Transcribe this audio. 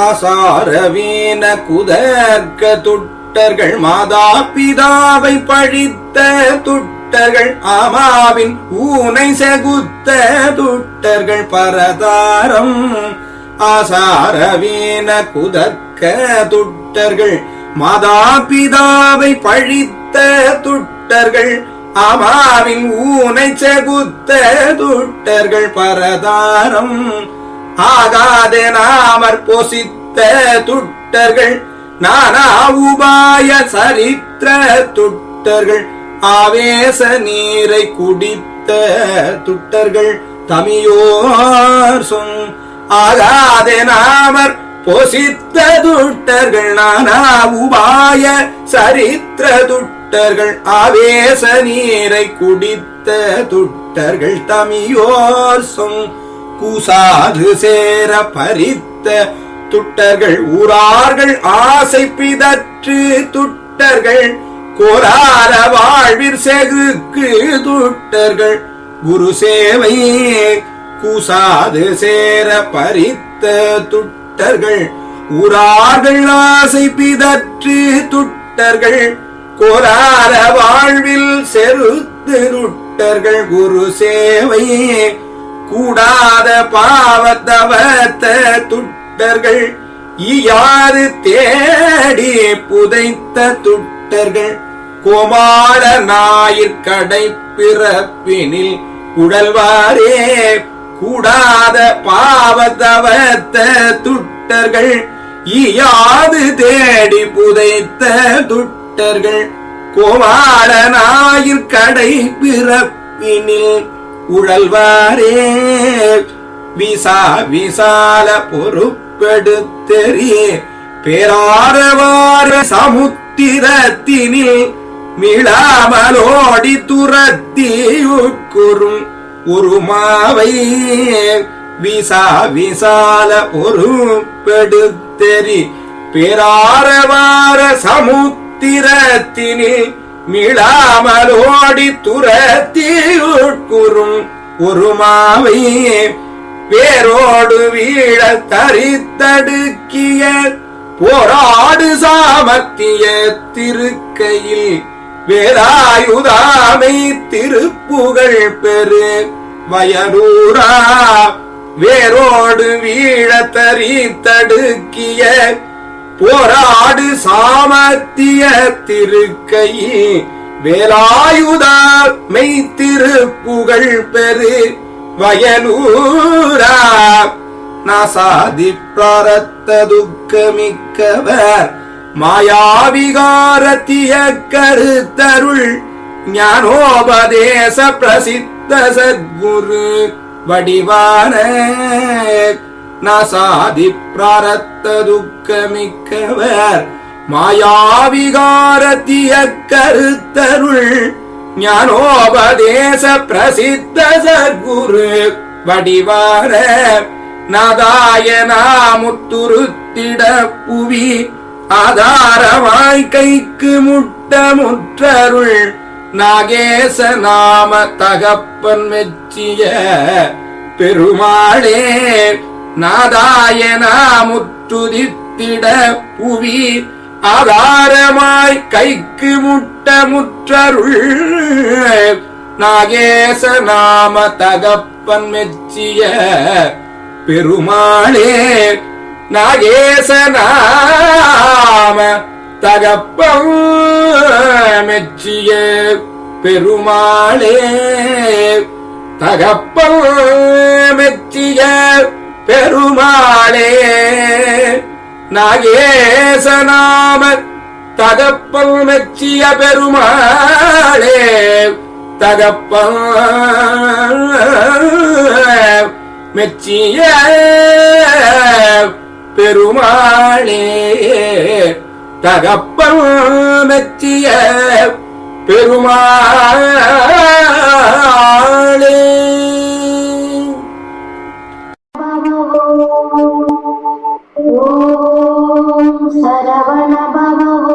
அசாரவீன குதர்க்க துட்டர்கள் மாதா பிதாவை பழித்த துட்டர்கள் அமாவின் ஊனை செகுத்த துட்டர்கள் பரதாரம் ஆசாரவீன குதர்க்க துட்டர்கள் மாதாபிதாவை பழித்த துட்டர்கள் அமாவின் ஊனை செகுத்த துட்டர்கள் பரதாரம் ஆகாதே நாமற் பொசித்த துட்டர்கள் நானா உபாய சரித்திர துட்டர்கள் ஆவேச நீரை குடித்த துட்டர்கள் தமியோர் சொம் ஆகாதே நாமர். பொசித்த துட்டர்கள் நானா உபாய சரித்திர துட்டர்கள் ஆவேச நீரை குடித்த துட்டர்கள் தமியோர் சொம். கூசாது சேர பறித்த துட்டர்கள் ஊரார்கள் ஆசை பிதற்று துட்டர்கள். கோரார வாழ்விற் செகுக்கு துட்டர்கள். குரு சேவை கூசாது சேர பறித்த துட்டர்கள் உறார்கள் ஆசை பிதற்று துட்டர்கள் கோலார வாழ்வில் செருத்து நுட்டர்கள் குரு சேவையே கூடாத பாவத்தவத்த துட்டர்கள் யாரு தேடி புதைத்த துட்டர்கள் கோமாள ஞாயிற்கடை பிறப்பினில் உடல்வாரே கூடாத பாவத்தவத்த துட்டர்கள் ஈயாது தேடி புதைத்த துட்டர்கள். கோமாள ஞாயிற்கடை பிறப்பினில் உழல்வாரே. விசா விசால பொறுப்பெடுத்தெறிய. பேராரவார சமுத்திரத்தினில் மிளாமலோடி துரத்தியுட்குறும் உருமாவை விசா விசால பொறுப்பெடுத்தெறி பேராரவார சமுத்திரத்தினில் மிளாமலோடி துரத்தியுட்குறும் உருமாவை பேரோடு வீழ தரித்தடுக்கிய போராடு சாமர்த்திய திருக்கையில் வேலாயுதாமை திருப்புகழ் பெரு வயலூரா வேரோடு வீழ தடுக்கிய போராடு சாமர்த்திய திருக்கை. வேலாயுதா மெய் திருப்புகழ் பெரு வயலூரா நாசாதி பிராரத்த துக்கமிக்கவர். மாயாவிகாரத்திய கருத்தருள் ஞானோபதேச பிரசித்த சத்குரு வடிவான நசாதி பிராரத்த துக்கமிக்கவர். மாயாவிகாரத்திய கருத்தருள் ஞானோபதேச பிரசித்த சத்குரு வடிவார நதாயனா முத்துருத்திட புவி ஆதார கைக்கு முட்ட முற்றருள் நாகேச நாம தகப்பன் மெச்சிய பெருமாளே நாதாய நாமுத்துதித்திட புவி ஆதாரமாய் கைக்கு முட்ட முற்றருள் நாகேச நாம தகப்பன் மெச்சிய பெருமாளே நாகேசனாம நாம மெச்சிய பெருமாளே. தகப்பன் மெச்சிய பெருமாளே. நாகேசநாம தகப்பல் மெச்சிய பெருமாளே. தகப்பல் மெச்சிய പെരുമാളേ തകപ്പൻ മെച്ചിയ പെരുമാളേ. ഓം സരവണ ഭവ.